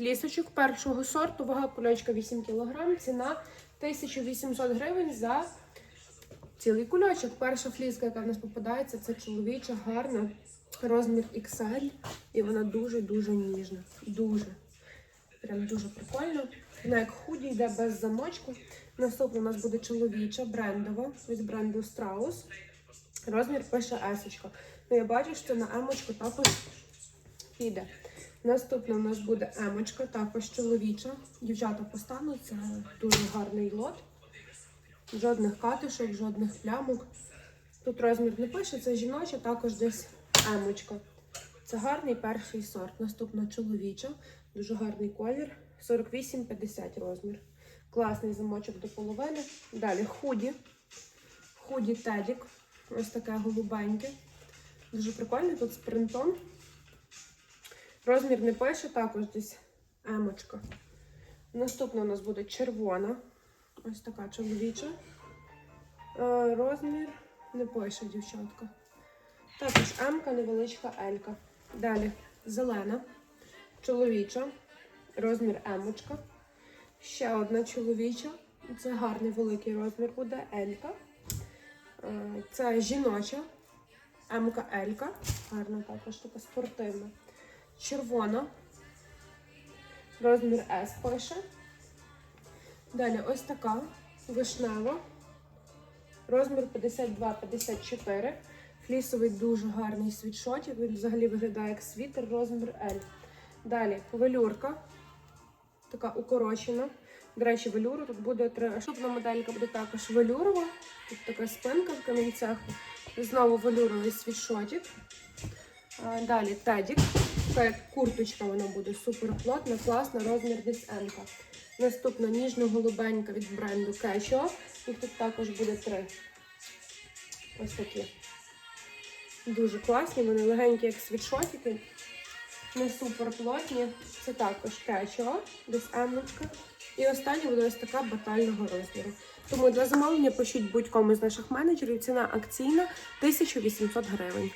флісочок першого сорту, вага кульочка 8 кг, ціна 1800 гривень за цілий кульочок. Перша фліска, яка в нас попадається, це чоловіча, гарна, розмір XL, і вона дуже-дуже ніжна. Дуже. Прям дуже прикольно. Вона як худі йде без замочку. Наступна у нас буде чоловіча, брендова, від бренду Strauss. Розмір пише есочка. Ну, я бачу, що на емочку також піде. Наступна у нас буде емочка, також чоловіча. Дівчата постануть, це дуже гарний лот. Жодних катишок, жодних плямок. Тут розмір не пише, це жіноча, також десь емочка. Це гарний перший сорт. Наступна чоловіча, дуже гарний колір. 48-50 розмір. Класний замочок до половини. Далі худі. Худі тедік. Ось таке голубеньке. Дуже прикольне тут з принтом. Розмір не пише, також десь емочка. Наступна у нас буде червона. Ось така чоловіча. Е, Розмір не пише, дівчатка. Також М-ка, невеличка L-ка. Далі зелена, чоловіча, розмір М-очка. Ще одна чоловіча. Це гарний великий розмір буде L-ка. Е, Це жіноча, М-ка, L-ка. Гарна також така спортивна. Червона. Розмір S пише. Далі ось така вишнева. Розмір 52-54. Флісовий дуже гарний світшотик. Він взагалі виглядає як світер, розмір L. Далі велюрка. Така укорочена. До речі, велюру тут буде три. Наступна моделька буде також велюрова. Тут така спинка в камінцях. Знову велюровий світшотик. Далі тедік. Така як курточка вона буде супер плотна, класна, розмір десь М. Наступна ніжно-голубенька від бренду Кешо. Їх тут також буде три. Ось такі. Дуже класні, вони легенькі, як світшотики. Не супер плотні. Це також Кешо, десь М-очка. І остання буде ось така батального розміру. Тому для замовлення пишіть будь-кому з наших менеджерів. Ціна акційна 1800 гривень.